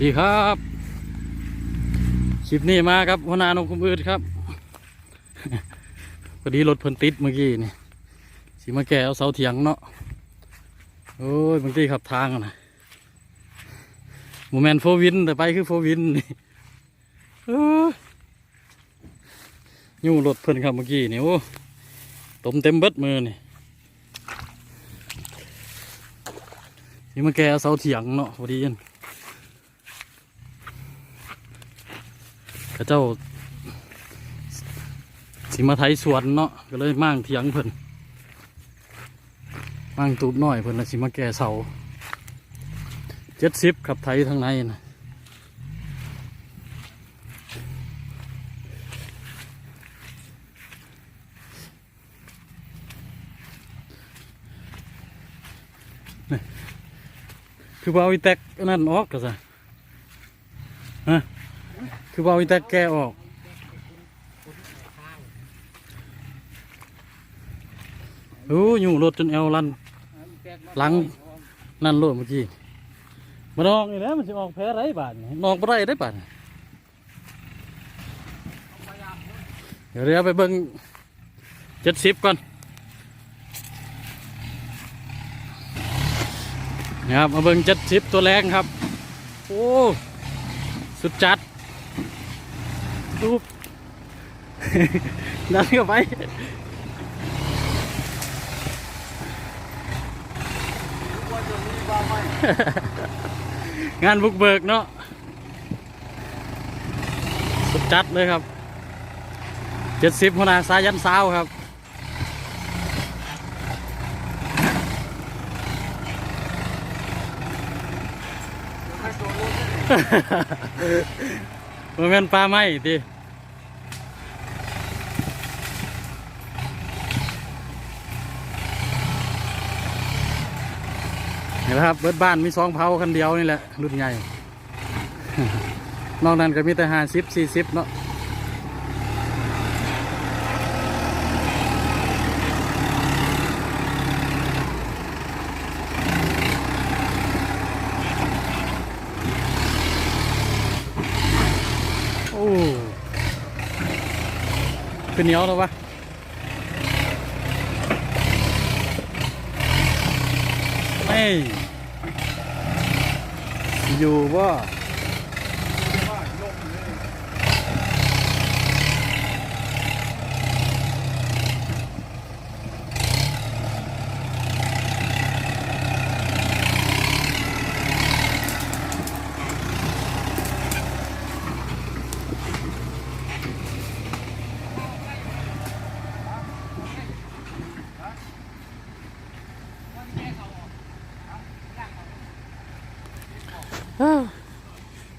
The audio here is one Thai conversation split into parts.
ดีครับคลิปนี้มาครับหัวหน้านงคุมอืดครับพอดีรถเพิ่นติดเมื่อกี้นี่สิมาแก่เอาเสาเถียงเนาะโอ้ยบางทีขับทางนะโมแมนต์โฟวินแต่ไปคือโฟวินนี่ยู่รถเพิ่นครับเมื่อกี้นี่โอ้ตมเต็มเบิดมือนี่สิมาแก่เอาเสาเถียงเนาะพอดีอัน เข้าเจ้าสิมาไทยสวนเนาะก็เลยมั่งเถียงเพิ่นมั่งตูบน้อยเพิ่นแล้วสิมาแก่เสาเจ็ดสิบขับไทยทางในนะนี่คือว่าเอาอีแตกอันนั่นออกก็ซะ คือว่าวิตาแกออก โอ้ยู่รถจนเอวลันหลังนั่นรถเมื่อกี้มันออกนี่แหล้วมันจะออกแพ้ไรบาทนอกไรได้บาทนี่เดี๋ยวเดี๋ยวไปเบิ่งเจ็ดสิบก่อนนะครับมาเบิ่งเจ็ดสิบตัวแรงครับ โอ้ สุดจัด ดูดันเข้าไปงานบุกเบิกเนาะสุดจัดเลยครับเจ็ดสิบหัวหน้าสายันสาวครับ มันเป็นปลาไหมดิเห็นไหมครับเบิดบ้านมีสองเผาคันเดียวนี่แหละ รุ่นใหญ่ นอกนั้นก็มีแต่ห้าสิบสี่สิบเนาะ โอ้ ขึ้นเหนียวแล้ววะไม่อยู่ว่า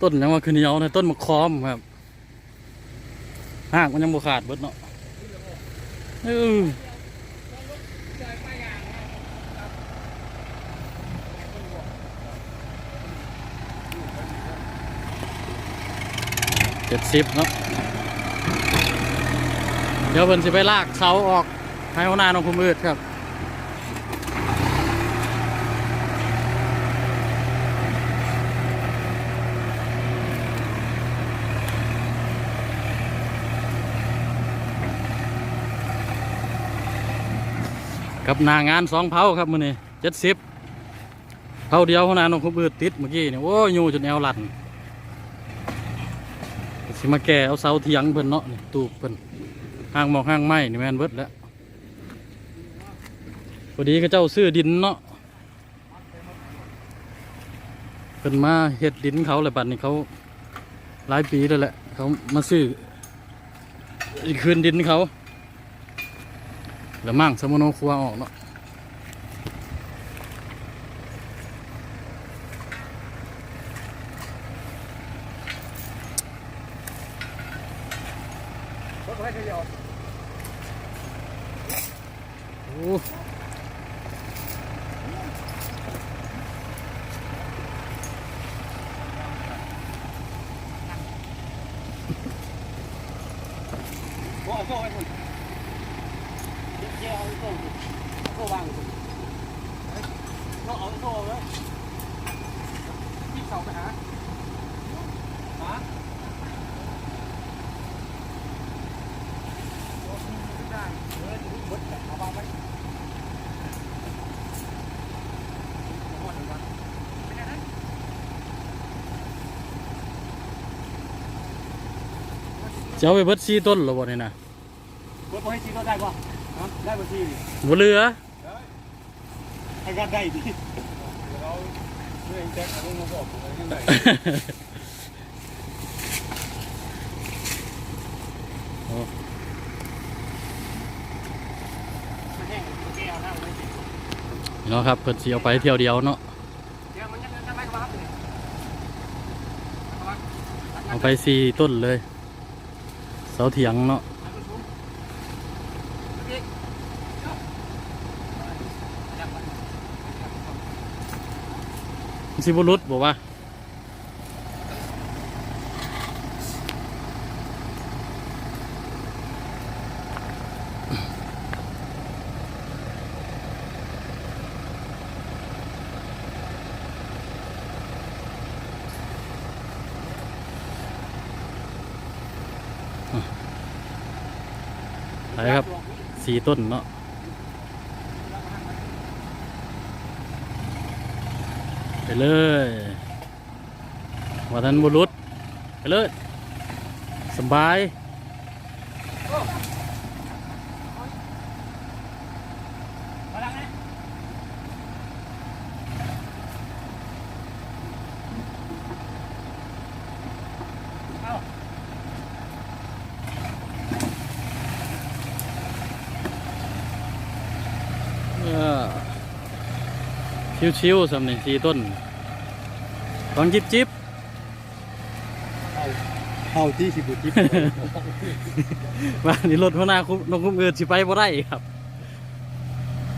ต้นยังว่าขึ้นเหนียวนะต้นมะคอมครับหากมันยังบ่ขาดเบิดเนาะเออเจ็ดสิบเนาะเดี๋ยวเพิ่นสิไปลากเสาออกให้หัวหน้าน้องคุมืดครับ กับหนางานสองเผาครับมือนี่เจ็ดสิบเผาเดียวหัวหน้าน้องคุมอืดติดเมื่อกี้เนี่ยโอ้ยยูจนแอวหลันสิมาแก่เอาเสาเถียงเพิ่นเนาะนี่ตูบเพิ่นห้างหมอกห้างไม้นี่แมนเบิดแล้วพอดีเขาเจ้าซื้อดินเนาะเพิ่นมาเฮ็ดดินเขาเลยบัดนี้เขาหลายปีแล้วแหละเขามาซื้ออีกคืนดินเขา แล้วมั่งสมโนครัวออกเนาะโอ้ แย่เอาโซ่โซ่วางเราเอาโซ่เลยพี่เสาไปหาหาเจ้จะเอาไปเบิดซีต้นหรอวะเนี่ยนะเบิดไปซีต้นได้ปะ ได้ป่ะซีนี่บ่เหลือให้กันได้ดิเราเรื่องแจ็คเขาต้องมาบอกผมอะไรยังไงมันแห้งแก้วหน้าเลยสิเนาะครับเพิ่นสิเอาไปเที่ยวเดียวเนาะเอาไปซีต้นเลย เสาเถียงเนาะ สิบ่หลุดบ่ว่าไปครับสี่ต้นเนาะ ไปเลยว่าทันบุรุษไปเลยสบาย มาลังนะ เออ ชิวๆสำหนึ่งสี่ต้นต้องจิบจิบเข้าที่สิบบุจิบว่านี่รถหัวหน้าคุมนกคุมอื่นสิไปบ่ได้ครับ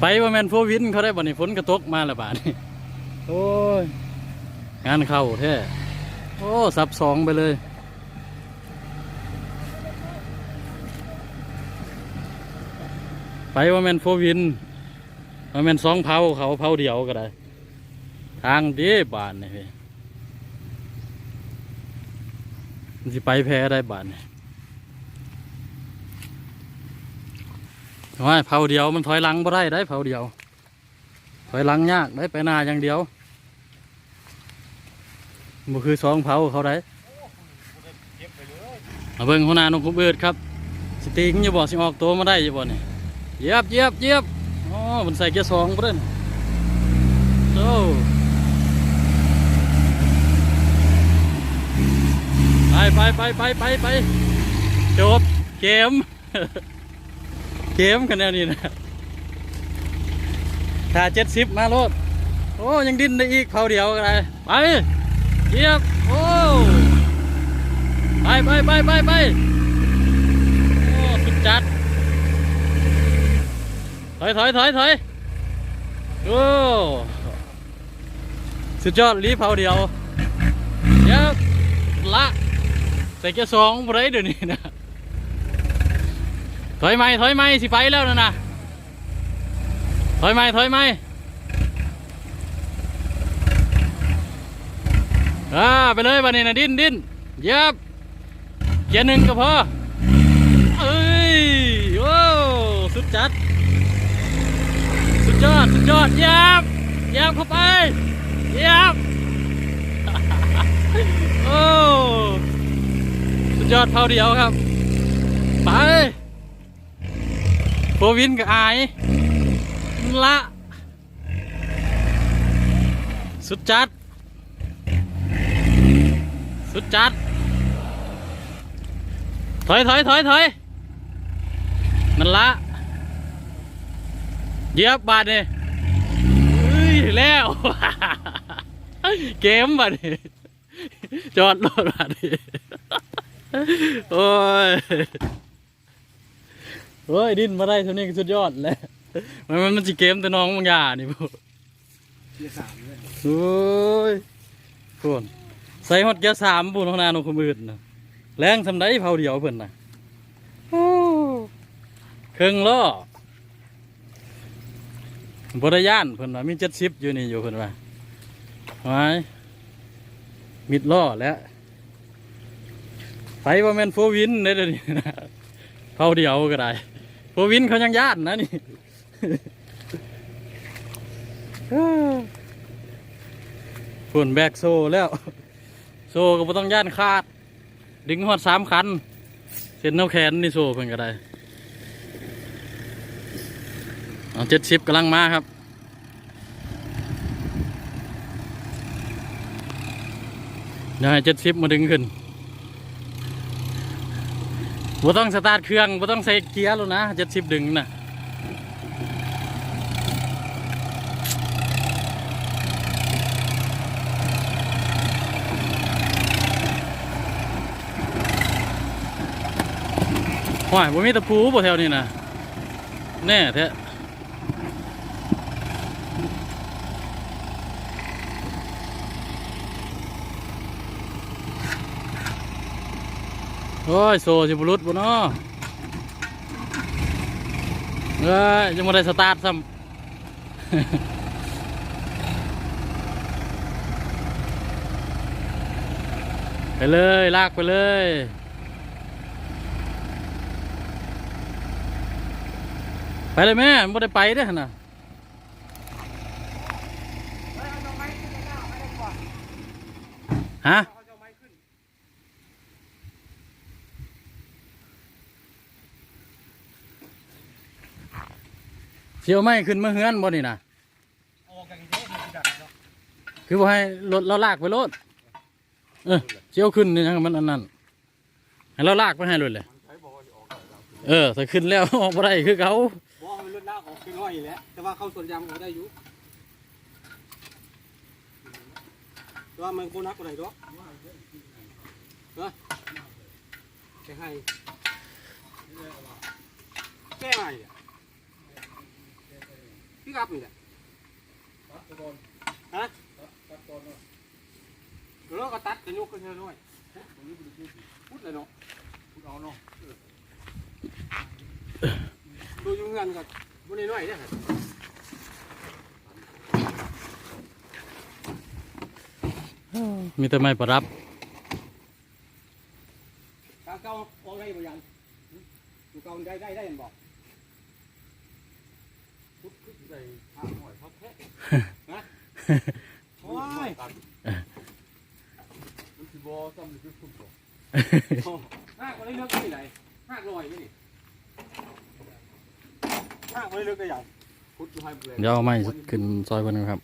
ไปว่าแมนโฟวินเขาได้บ่นี่ฝนกระตกมาแล้วบาดนี่โอ้ย งานเข้าแท้โอ้สับสองไปเลยไปว่าแมนโฟวิน ว่าแมนสองเผาเขาเผาเดียวก็ได้ ทางดีบานนี่พี่มันสิไปแพ้ได้บานนี่ว่าเผาเดียวมันถอยหลังบ่ได้ได้เผาเดียว ถอยหลังยากได้ไปหน้าอย่างเดียวบ่คือสองเผาเขาได้มาเบิ่งหัวหน้านกคุบเอิดครับ สติงอยู่บ่สิออกตัวมาได้อยู่บ่นี่เยียบเยียบเยียบ อ๋อมันใส่เกียร์สองบ่เด้นโอ้ไปไปไปไปไปไปจบเกม เกมกันแนวนี้นะถ้าเจ็ดสิบมาโลดโอ้ ยังดิ้นได้อีกเผาเดียวกันเลยไปเยียบโอ้ไปไปไปไปไปโอ้สุดจัด ถอยถอยถอยถอยโอ้สุดยอดรีเผาเดียวเยียบละใส่เกียร์สองไรเดี๋ยวนี้นะถอยไหมถอยไหมสิไปแล้วนะนะถอยไหมถอยไหมอ่าไปเลยบันนี้นะดิ้นดิ้นเยียบเกียร์หนึ่งก็พอเอ้ยโอ้สุดจัด ยอดสุดยอดเยียบเยียบเข้าไปเยียบโอ้สุดยอดเผาเดียวครับ ไปโควินกับไอละสุดจัด สุดจัด ถอยถอยถอยถอยนั่นละ เยียบบาดเนี่ยแล้วเกมบาดนี่จอดรถบาดนี่โอ้ยเฮ้ยดิ้นมาได้เท่านี้ก็สุดยอดแล้วมันมันมันจะเกมแต่น้องบางอย่างนี่พวกเกียร์สามเลยโอ้ยพวกใส่ฮอตเกียร์สามปุ่นข้างนาน้องคนอื่นะแรงสำได้เผาเดียวเพิ่นนะเครื่องล้อ บริยานเพิ่นว่ามีเจ็ดสิบอยู่นี่อยู่เพิ่นว่าไว้มิดล้อแล้วไปว่าแมนโฟวินได้เดี๋ยวนี้เผาเดียวก็ได้โฟวินเขายังย่านนะนี่ฝุ่นแบกโซ่แล้ว โซ่ก็บ่ต้องย่านขาด ดึงหอดสามคันเส้นเน้าแขนนี่โซ่เพิ่นก็ได้ เอาเจ็ดสิบกำลังมาครับ เดี๋ยวให้เจ็ดสิบมาดึงขึ้นบ่ต้องสตาร์ทเครื่องบ่ต้องใส่เกียร์แล้วนะเจ็ดสิบดึงนะห้อยบ่มีตะปูบ่แถวนี้นะแน่แท้ อ้ยโซ่สิบุรุษบ่เนาะเอ้ยยังบ่ได้สตาร์ทซ้ำไปเลย ลากไปเลย ไปเลยแม่ไม่ได้ไปเด้อนะฮะ เสียวไม่ขึ้นมาเฮือนบ่นี่นะออกกันเยอะมันดันะคือบ่ให้รถเราลากไปรถเออเสียวขึ้นนี่ยังมันอันนั้นให้เราลากไปให้เลยเลยใช้บออแล้วเออถ้าขึ้นแล้วออกบ่ได้คือเขาบอกให้มันลดลากออกไปน้อยแล้วแต่ว่าเขาสวนยางก็ได้อยู่แต่ว่ามันโคนักกว่ไหนดอกเนาะแค่ให้แค่ให้ พี่กับนี่แหละตัดก่อนฮะตัดก่อนเนาะแล้วก็ตัดกันยกขึ้นเท่าน้อยตรงนี้มันพูดพูดเลยเนาะพูดเอาเนาะดูอยุ่งกันกับบุญน้อยๆเนี่ยครับมีแต่ไม่ประรับกาเก่าออกได้บ่ยังดูเก่าได้ได้ได้เห็นบอก พูดขึ้นใจห้าหน่อยเขาแค่โอ้ยมันสิบอซ้ำนี่คือคุณบอกห้าคนได้เลือกที่ไหนห้าลอยไหมนี่ห้าคนได้เลือกได้ยังพุทธให้เปลเดี๋ยวเอาไม้ขึ้นซอยเพิ่นครับ